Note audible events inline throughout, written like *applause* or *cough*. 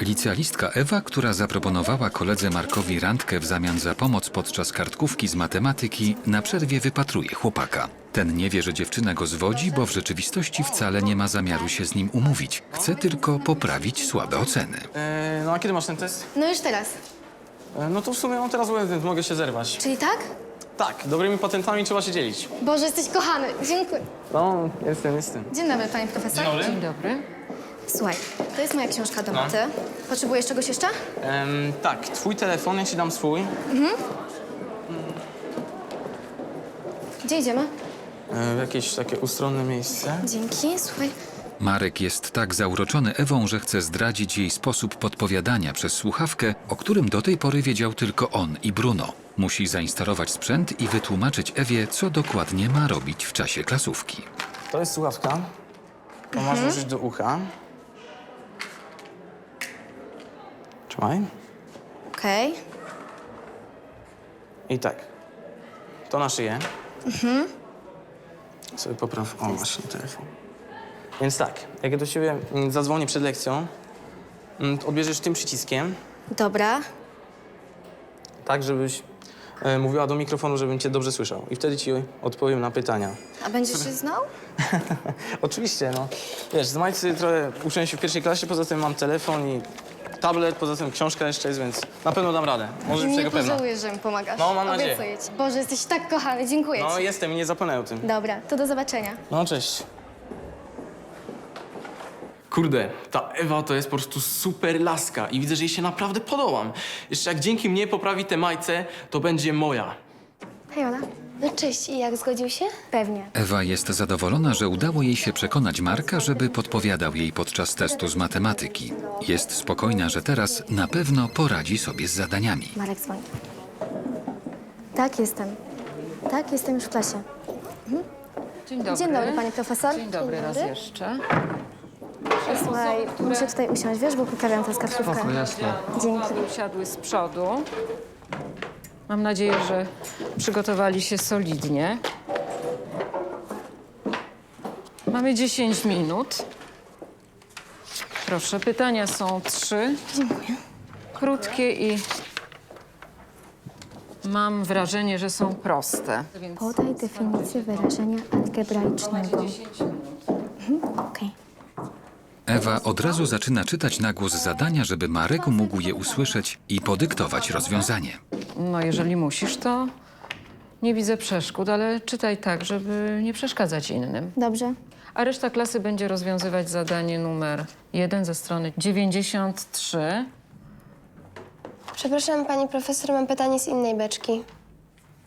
Licealistka Ewa, która zaproponowała koledze Markowi randkę w zamian za pomoc podczas kartkówki z matematyki, na przerwie wypatruje chłopaka. Ten nie wie, że dziewczyna go zwodzi, bo w rzeczywistości wcale nie ma zamiaru się z nim umówić. Chce tylko poprawić słabe oceny. E, no a kiedy masz ten test? No już teraz. E, no to w sumie mam teraz weekend, mogę się zerwać. Czyli tak? Tak, dobrymi patentami trzeba się dzielić. Boże, jesteś kochany. Dziękuję. No, jestem, jestem. Dzień dobry, panie profesor. Dzień dobry. Słuchaj, to jest moja książka do No. maty. Potrzebujesz czegoś jeszcze? Em, tak, twój telefon, ja ci dam swój. Gdzie idziemy? E, w jakieś takie ustronne miejsce. Dzięki. Słuchaj, Marek jest tak zauroczony Ewą, że chce zdradzić jej sposób podpowiadania przez słuchawkę, o którym do tej pory wiedział tylko on i Bruno. Musi zainstalować sprzęt i wytłumaczyć Ewie, co dokładnie ma robić w czasie klasówki. To jest słuchawka. To masz włożyć do ucha. Trzymaj. okej. I tak. To na szyję. Mhm. Sobie popraw. O, właśnie telefon. Więc tak, jak ja do ciebie mm, zadzwonię przed lekcją, mm, to odbierzesz tym przyciskiem, Dobra. tak żebyś e, mówiła do mikrofonu, żebym cię dobrze słyszał. I wtedy ci odpowiem na pytania. A będziesz się znał? *laughs* Oczywiście, no. Wiesz, z Majcy trochę uczyłem się w pierwszej klasie, poza tym mam telefon i tablet, poza tym książka jeszcze jest, więc na pewno dam radę. Możesz być Nie tego pewna. pożałujesz, że mi pomagasz. No, mam nadzieję. Obiecuję ci. Boże, jesteś tak kochany. Dziękuję No, ci. jestem i nie zapomnę o tym. Dobra, to do zobaczenia. No, cześć. Kurde, ta Ewa to jest po prostu super laska i widzę, że jej się naprawdę podobam. Jeszcze jak dzięki mnie poprawi tę majce, to będzie moja. Hej, Ola. No cześć. I jak zgodził się? Pewnie. Ewa jest zadowolona, że udało jej się przekonać Marka, żeby podpowiadał jej podczas testu z matematyki. Jest spokojna, że teraz na pewno poradzi sobie z zadaniami. Marek dzwoni. Tak, jestem. Tak, jestem już w klasie. Dzień dobry. Dzień dobry, pani profesor. Dzień dobry Dzień raz dobry. jeszcze. Słuchaj, muszę tutaj usiąść, wiesz, bo poprawiam tę skarżówkę. jasne. Dzięki. Usiadły z przodu. Mam nadzieję, że przygotowali się solidnie. Mamy 10 minut. Proszę, pytania są trzy. Dziękuję. Krótkie i mam wrażenie, że są proste. Więc Podaj definicję wyrażenia algebraicznego. 10 minut. Ewa od razu zaczyna czytać na głos zadania, żeby Marek mógł je usłyszeć i podyktować rozwiązanie. No, jeżeli musisz, to nie widzę przeszkód, ale czytaj tak, żeby nie przeszkadzać innym. Dobrze. A reszta klasy będzie rozwiązywać zadanie numer jeden ze strony 93. Przepraszam, pani profesor, mam pytanie z innej beczki.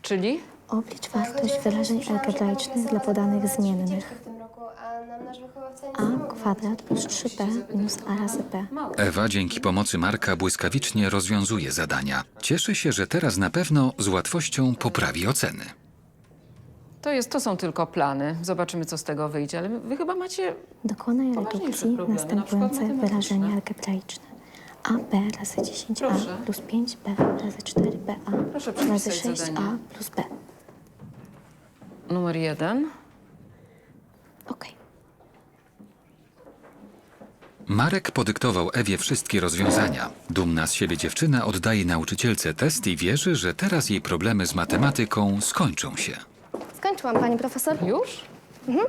Czyli? Oblicz wartość wyrażeń algebraicznych dla podanych zmiennych. W tym roku, a nam nasz wychowawca a kwadrat plus 3b minus a razy b. Ewa dzięki pomocy Marka błyskawicznie rozwiązuje zadania. Cieszy się, że teraz na pewno z łatwością poprawi oceny. To, jest, to są tylko plany. Zobaczymy, co z tego wyjdzie. Ale wy chyba macie... Dokonaj Poważniejsze redukcji problemy, na przykład następujące wyrażenia algebraiczne. AB razy 10a Proszę. plus 5b razy 4ba Proszę razy przepisać 6a zadanie. plus b. Numer jeden. Okej. Marek podyktował Ewie wszystkie rozwiązania. Dumna z siebie dziewczyna oddaje nauczycielce test i wierzy, że teraz jej problemy z matematyką skończą się. Skończyłam, pani profesor. Już? Mhm.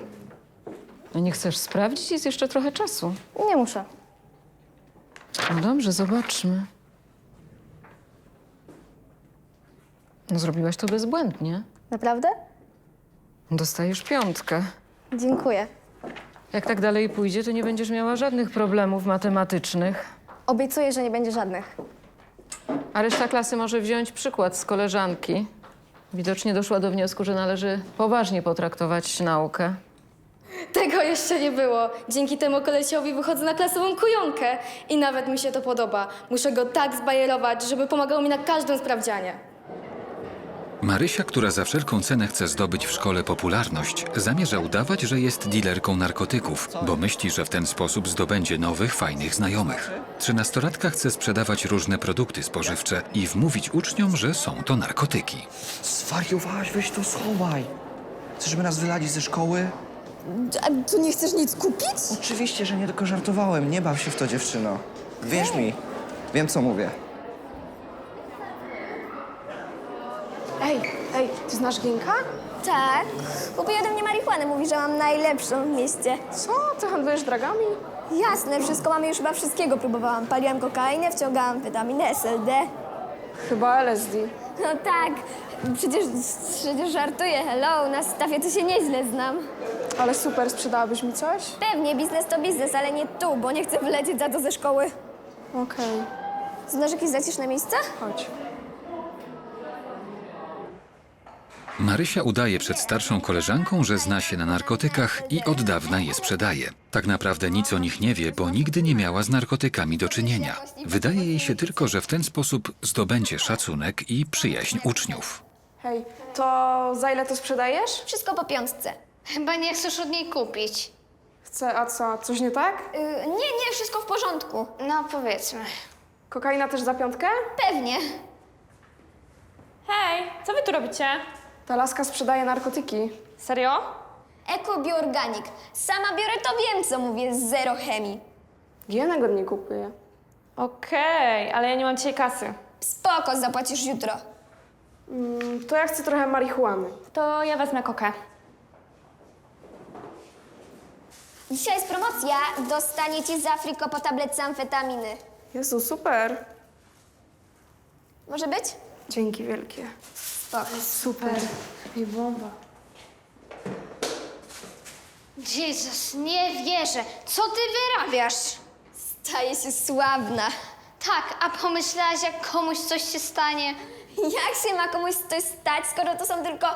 No nie chcesz sprawdzić? Jest jeszcze trochę czasu. Nie muszę. No dobrze, zobaczmy. No zrobiłaś to bezbłędnie. Naprawdę? Dostajesz piątkę. Dziękuję. Jak tak dalej pójdzie, to nie będziesz miała żadnych problemów matematycznych. Obiecuję, że nie będzie żadnych. A reszta klasy może wziąć przykład z koleżanki. Widocznie doszła do wniosku, że należy poważnie potraktować naukę. Tego jeszcze nie było. Dzięki temu kolesiowi wychodzę na klasową kujonkę i nawet mi się to podoba. Muszę go tak zbajerować, żeby pomagał mi na każdym sprawdzianie. Marysia, która za wszelką cenę chce zdobyć w szkole popularność, zamierza udawać, że jest dilerką narkotyków, bo myśli, że w ten sposób zdobędzie nowych, fajnych znajomych. Trzynastolatka chce sprzedawać różne produkty spożywcze i wmówić uczniom, że są to narkotyki. Zwariowałaś, weź to schowaj. Chcesz, żeby nas wylali ze szkoły? A tu nie chcesz nic kupić? Oczywiście, że nie tylko żartowałem. Nie baw się w to, dziewczyno. Wierz mi, wiem co mówię. Ej, ej, ty znasz Ginka? Tak. Kupił ode mnie marihuanę. Mówi, że mam najlepszą w mieście. Co? Ty handlujesz dragami? Jasne, wszystko mamy już chyba wszystkiego próbowałam. Paliłam kokainę, wciągałam witaminę, SLD. Chyba LSD. No tak, przecież, przecież żartuję, hello, na stawie to się nieźle znam. Ale super, sprzedałabyś mi coś? Pewnie, biznes to biznes, ale nie tu, bo nie chcę wylecieć za to ze szkoły. Okej, Znasz jakieś zaciszne miejsce? chodź. Marysia udaje przed starszą koleżanką, że zna się na narkotykach i od dawna je sprzedaje. Tak naprawdę nic o nich nie wie, bo nigdy nie miała z narkotykami do czynienia. Wydaje jej się tylko, że w ten sposób zdobędzie szacunek i przyjaźń uczniów. Hej, to za ile to sprzedajesz? Wszystko po piątce. Chyba nie chcesz od niej kupić. Chcę, a co, coś nie tak? Yy, nie, nie, wszystko w porządku. No powiedzmy. Kokaina też za piątkę? Pewnie. Hej, co wy tu robicie? Ta laska sprzedaje narkotyki. Serio? Ekobioorganik. Sama biorę to wiem, co mówię, zero chemii. Gienek od niej kupuje. Okej, ale ja nie mam dzisiaj kasy. Spoko, zapłacisz jutro. Mm, To ja chcę trochę marihuany. To ja wezmę kokę. Dzisiaj jest promocja, dostaniecie z Afriko po tabletce amfetaminy. Jezu, super. Może być? Dzięki wielkie. Spoko. Super. Ej, bomba. Jezus, nie wierzę. Co ty wyrabiasz? Staje się sławna. Tak, a pomyślałaś, jak komuś coś się stanie? Jak się ma komuś coś stać, skoro to są tylko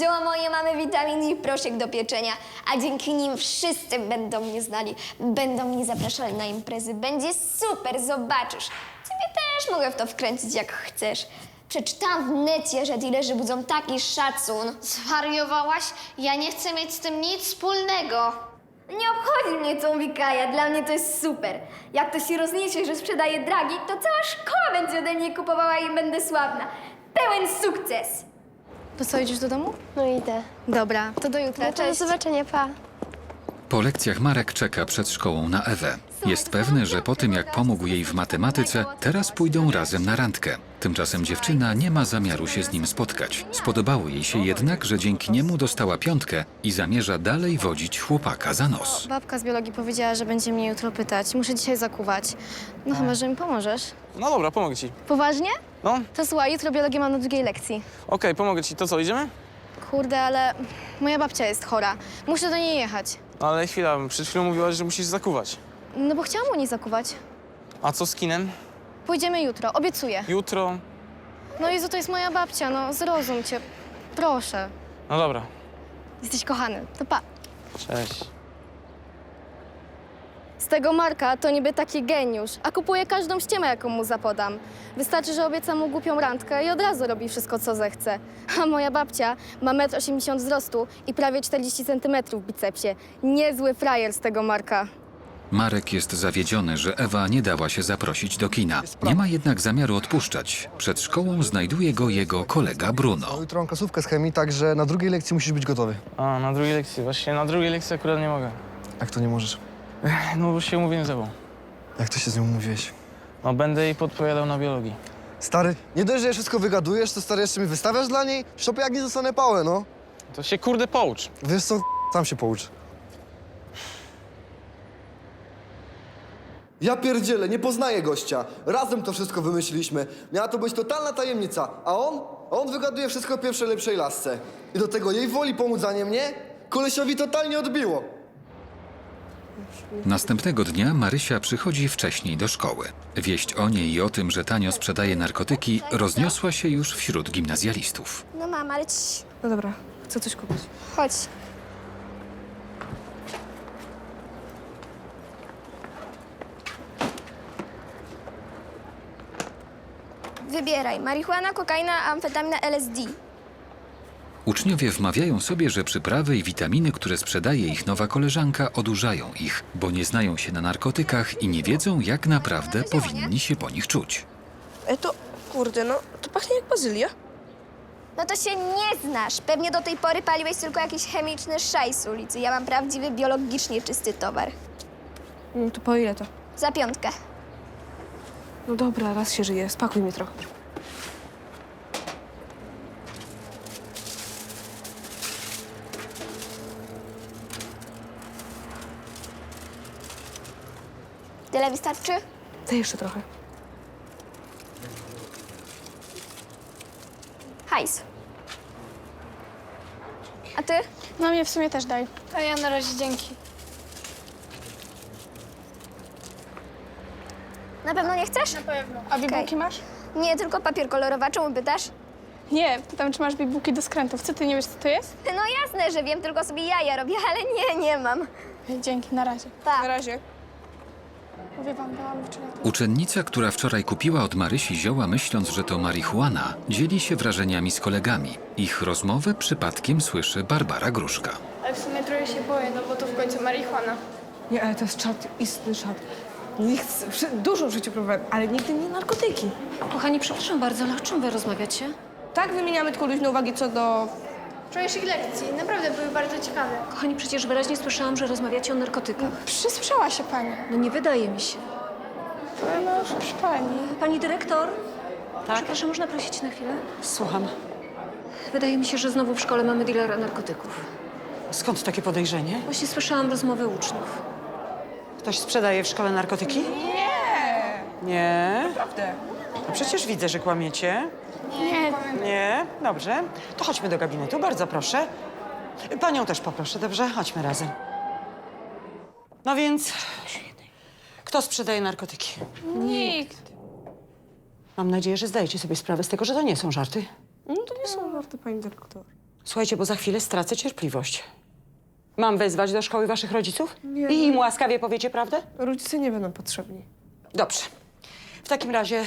zioła mojej mamy, witaminy i proszek do pieczenia, a dzięki nim wszyscy będą mnie znali, będą mnie zapraszali na imprezy. Będzie super, zobaczysz. Ciebie też mogę w to wkręcić, jak chcesz. Przeczytałam w necie, że dealerzy budzą taki szacun. Zwariowałaś? Ja nie chcę mieć z tym nic wspólnego. Nie obchodzi mnie, co mówi Kaja, dla mnie to jest super. Jak to się rozniesie, że sprzedaję dragi, to cała szkoła będzie ode mnie kupowała i będę sławna. Pełen sukces! To co, idziesz do domu? No idę. Dobra, to do jutra, No to do cześć. zobaczenia, pa. Po lekcjach Marek czeka przed szkołą na Ewę. Jest pewny, że po tym jak pomógł jej w matematyce, teraz pójdą razem na randkę. Tymczasem dziewczyna nie ma zamiaru się z nim spotkać. Spodobało jej się jednak, że dzięki niemu dostała piątkę i zamierza dalej wodzić chłopaka za nos. Babka z biologii powiedziała, że będzie mnie jutro pytać. Muszę dzisiaj zakuwać. No chyba, że mi pomożesz. No dobra, pomogę ci. Poważnie? No, okej, To słuchaj, jutro biologię mam na drugiej lekcji. pomogę ci. To co, idziemy? Kurde, ale moja babcia jest chora. Muszę do niej jechać. Ale chwila, przed chwilą mówiłaś, że musisz zakuwać. No bo chciałam u niej zakuwać. A co z kinem? Pójdziemy jutro, obiecuję. Jutro? No Jezu, to jest moja babcia, no zrozum cię. Proszę. No dobra, Jesteś kochany. To pa. cześć. Z tego Marka to niby taki geniusz, a kupuje każdą ściemę, jaką mu zapodam. Wystarczy, że obiecam mu głupią randkę i od razu robi wszystko, co zechce. A moja babcia ma 1,80 m wzrostu i prawie 40 cm w bicepsie. Niezły frajer z tego Marka. Marek jest zawiedziony, że Ewa nie dała się zaprosić do kina. Nie ma jednak zamiaru odpuszczać. Przed szkołą znajduje go jego kolega Bruno. Jutro mam klasówkę z chemii, także na drugiej lekcji musisz być gotowy. A, na drugiej lekcji. Właśnie na drugiej lekcji akurat nie mogę. Jak to nie możesz? No bo się umówiłem z Ewą. Jak to się z nią mówiłeś? No będę jej podpowiadał na biologii. Stary, nie dość, że wszystko wygadujesz, to stary jeszcze mi wystawiasz dla niej? Szopie jak nie zostanę pałę, no. To się kurde poucz. Wiesz co, sam się poucz. Ja pierdzielę, nie poznaję gościa. Razem to wszystko wymyśliliśmy. Miała to być totalna tajemnica, a on? A on wygaduje wszystko pierwszej lepszej lasce. I do tego jej woli pomóc, a nie mnie? Kolesiowi totalnie odbiło. Następnego dnia Marysia przychodzi wcześniej do szkoły. Wieść o niej i o tym, że tanio sprzedaje narkotyki, rozniosła się już wśród gimnazjalistów. No mam, ale cii, No dobra, chcę coś kupić. chodź. Wybieraj. Marihuana, kokaina, amfetamina, LSD. Uczniowie wmawiają sobie, że przyprawy i witaminy, które sprzedaje ich nowa koleżanka, odurzają ich, bo nie znają się na narkotykach i nie wiedzą, jak naprawdę powinni się po nich czuć. Ej, to, kurde, no, to pachnie jak bazylia. No to się nie znasz. Pewnie do tej pory paliłeś tylko jakiś chemiczny szaj z ulicy. Ja mam prawdziwy, biologicznie czysty towar. No to po ile to? Za piątkę. No dobra, raz się żyje. Spakuj mnie trochę. Tyle wystarczy? Daj jeszcze trochę. Hajs. A ty? No mnie w sumie też daj. A ja na razie dzięki. Na pewno nie chcesz? Na pewno. A bibułki masz? Nie, tylko papier kolorowy. Czemu pytasz? Nie, pytam, czy masz bibułki do skrętów. Co ty nie wiesz, co to jest? No jasne, że wiem, tylko sobie jaja robię, ale nie, nie mam. Dzięki, na razie. Pa. Na razie. Mówię wam, dałam wczoraj. Uczennica, która wczoraj kupiła od Marysi zioła, myśląc, że to marihuana, dzieli się wrażeniami z kolegami. Ich rozmowę przypadkiem słyszy Barbara Gruszka. Ale w sumie trochę się boję, no bo to w końcu marihuana. Nie, ale to jest czad, istny czad. Nikt, przy- dużo w życiu próbowałem, ale nigdy nie narkotyki. Kochani, przepraszam bardzo, ale o czym wy rozmawiacie? Tak wymieniamy tylko luźne uwagi co do... Wczorajszych lekcji naprawdę były bardzo ciekawe. Kochani, przecież wyraźnie słyszałam, że rozmawiacie o narkotykach. Przysłyszała się pani. No nie wydaje mi się. No, proszę pani. Pani dyrektor? Tak? Przepraszam, można prosić na chwilę? Słucham. Wydaje mi się, że znowu w szkole mamy dealera narkotyków. Skąd takie podejrzenie? Właśnie słyszałam rozmowę uczniów. Ktoś sprzedaje w szkole narkotyki? Nie. Nie? Prawdę. No przecież widzę, że kłamiecie. Nie. Nie? Dobrze. To chodźmy do gabinetu, bardzo proszę. Panią też poproszę, dobrze? Chodźmy razem. No więc... Kto sprzedaje narkotyki? Nikt. Mam nadzieję, że zdajecie sobie sprawę z tego, że to nie są żarty. No to nie są żarty, pani dyrektor. Słuchajcie, bo za chwilę stracę cierpliwość. Mam wezwać do szkoły waszych rodziców? Nie, I im łaskawie powiecie prawdę? Rodzice nie będą potrzebni. Dobrze. W takim razie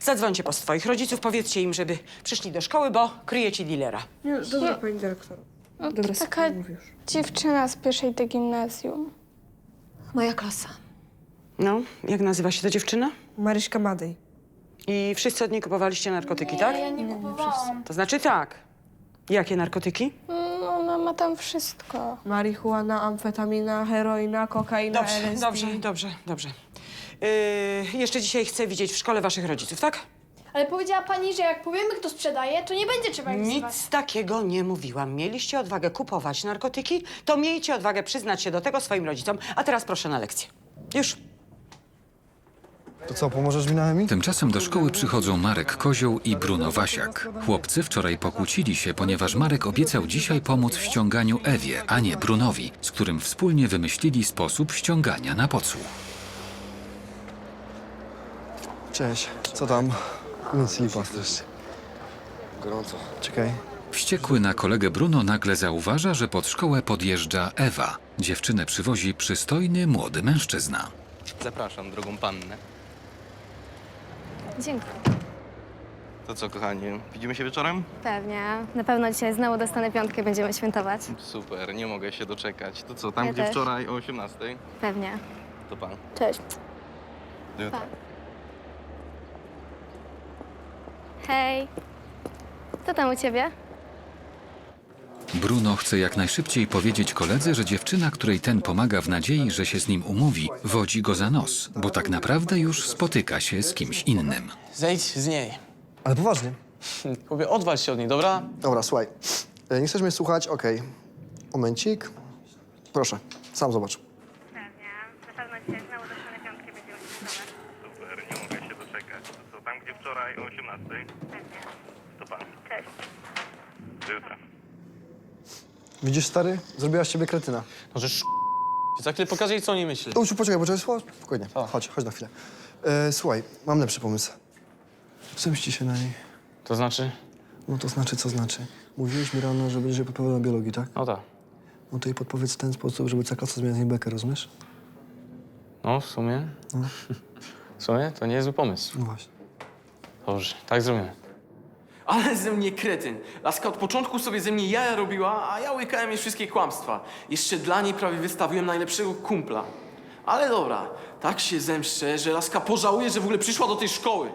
zadzwońcie po swoich rodziców, powiedzcie im, żeby przyszli do szkoły, bo kryjecie dealera. Nie, dobra, pani dyrektor. Dobra, taka- mówisz. Dziewczyna z pierwszej do gimnazjum. Moja klasa. No, jak nazywa się ta dziewczyna? Maryśka Madej. I wszyscy od niej kupowaliście narkotyki, tak? Ja nie kupowałam. To znaczy tak. Jakie narkotyki? No, ona ma tam wszystko. Marihuana, amfetamina, heroina, kokaina, Dobrze, LSD. dobrze, dobrze, dobrze. Yy, jeszcze dzisiaj chcę widzieć w szkole waszych rodziców, tak? Ale powiedziała pani, że jak powiemy, kto sprzedaje, to nie będzie trzeba ich wzywać. Nic takiego nie mówiłam. Mieliście odwagę kupować narkotyki, to miejcie odwagę przyznać się do tego swoim rodzicom. A teraz proszę na lekcję. Już. To co, pomożesz mi na chemii? Tymczasem do szkoły przychodzą Marek Kozioł i Bruno Wasiak. Chłopcy wczoraj pokłócili się, ponieważ Marek obiecał dzisiaj pomóc w ściąganiu Ewie, a nie Brunowi, z którym wspólnie wymyślili sposób ściągania na podsłuch. Cześć, co tam? Nic, lipa. Gorąco. Czekaj. Wściekły na kolegę Bruno nagle zauważa, że pod szkołę podjeżdża Ewa. Dziewczynę przywozi przystojny, młody mężczyzna. Zapraszam, drogą pannę. Dziękuję. To co, kochani, widzimy się wieczorem? Pewnie. Na pewno dzisiaj znowu dostanę piątkę, będziemy świętować. Super, nie mogę się doczekać. To co, tam Ja gdzie też. wczoraj o 18? Pewnie. To pan. Cześć. Do jutra. Hej. Co tam u ciebie? Bruno chce jak najszybciej powiedzieć koledze, że dziewczyna, której ten pomaga w nadziei, że się z nim umówi, wodzi go za nos, bo tak naprawdę już spotyka się z kimś innym. Zejdź z niej. Ale poważnie. *laughs* Mówię, odwal się od niej, dobra? Dobra, słuchaj. E, Nie chcesz mnie słuchać? Okej. Momencik. Proszę, sam zobacz. Super, nie mogę się doczekać. Gdzie wczoraj o 18? To pan. Cześć. Do jutra. Widzisz, stary? Zrobiłaś z ciebie kretyna. Może sz... Za chwilę pokażę jej, co o niej myśli. Uciu, poczekaj, poczekaj, słuchaj, spokojnie. Chodź, chodź na chwilę. E, słuchaj, mam lepszy pomysł. Zemści się na niej. To znaczy? No to znaczy, co znaczy? Mówiłeś mi rano, że będziesz jej podpowiadał na biologii, tak? No tak. No to jej podpowiedz w ten sposób, żeby cała klasa zmieniła z niej bekę, rozumiesz? No, w sumie. *laughs* W sumie to niezły pomysł. No właśnie. Dobrze, tak zrobimy. Ale ze mnie kretyn. Laska od początku sobie ze mnie jaja robiła, a ja łykałem jej wszystkie kłamstwa. Jeszcze dla niej prawie wystawiłem najlepszego kumpla. Ale dobra, tak się zemszczę, że Laska pożałuje, że w ogóle przyszła do tej szkoły.